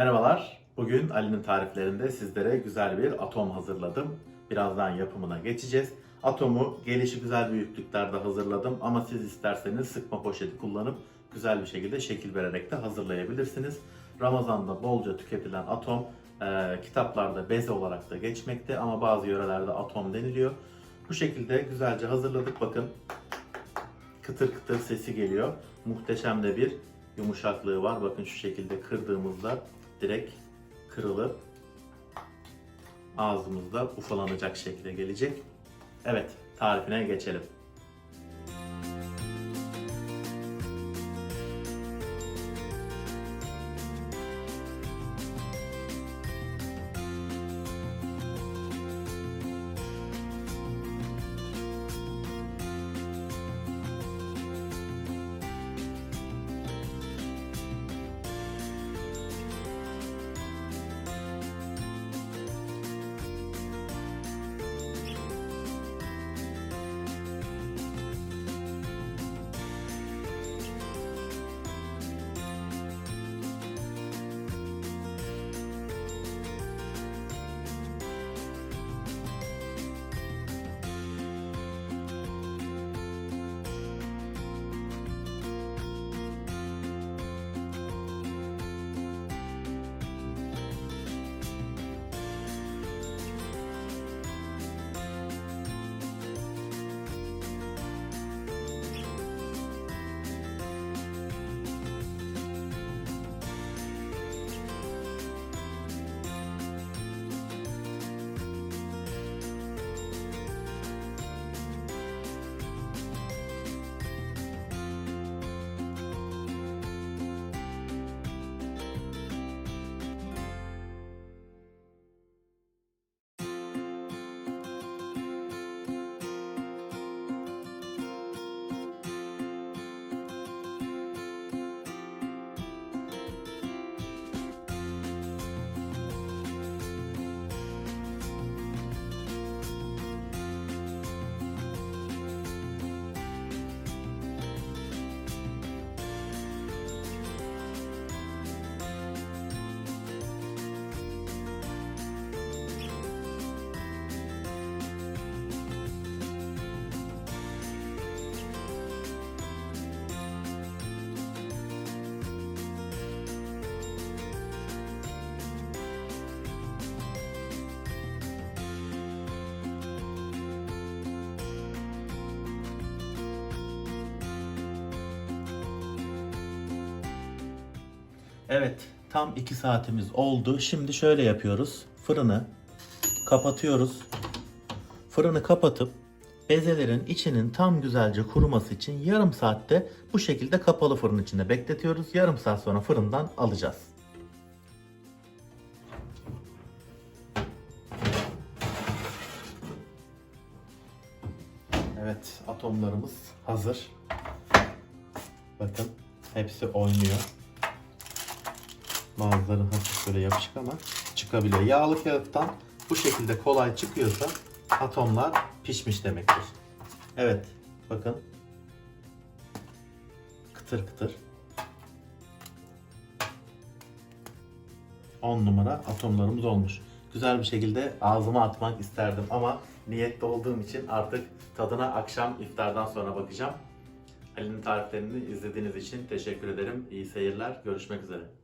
Merhabalar. Bugün Ali'nin tariflerinde sizlere güzel bir atom hazırladım. Birazdan yapımına geçeceğiz. Atomu gelişi güzel büyüklüklerde hazırladım ama siz isterseniz sıkma poşeti kullanıp güzel bir şekilde şekil vererek de hazırlayabilirsiniz. Ramazan'da bolca tüketilen atom e, kitaplarda beze olarak da geçmekte ama bazı yörelerde atom deniliyor. Bu şekilde güzelce hazırladık. Bakın kıtır kıtır sesi geliyor. Muhteşem de bir yumuşaklığı var. Bakın şu şekilde kırdığımızda direkt kırılıp ağzımızda ufalanacak şekilde gelecek. Evet, tarifine geçelim. Evet, tam 2 saatimiz oldu. Şimdi şöyle yapıyoruz. Fırını kapatıyoruz. Fırını kapatıp bezelerin içinin tam güzelce kuruması için yarım saatte bu şekilde kapalı fırın içinde bekletiyoruz. Yarım saat sonra fırından alacağız. Evet, atomlarımız hazır. Bakın, hepsi oynuyor. Bazıları hafif böyle yapışık ama çıkabiliyor. Yağlı kağıttan bu şekilde kolay çıkıyorsa atomlar pişmiş demektir. Evet, bakın. Kıtır kıtır. 10 numara atomlarımız olmuş. Güzel bir şekilde ağzıma atmak isterdim ama niyetli olduğum için artık tadına akşam iftardan sonra bakacağım. Ali'nin tariflerini izlediğiniz için teşekkür ederim. İyi seyirler. Görüşmek üzere.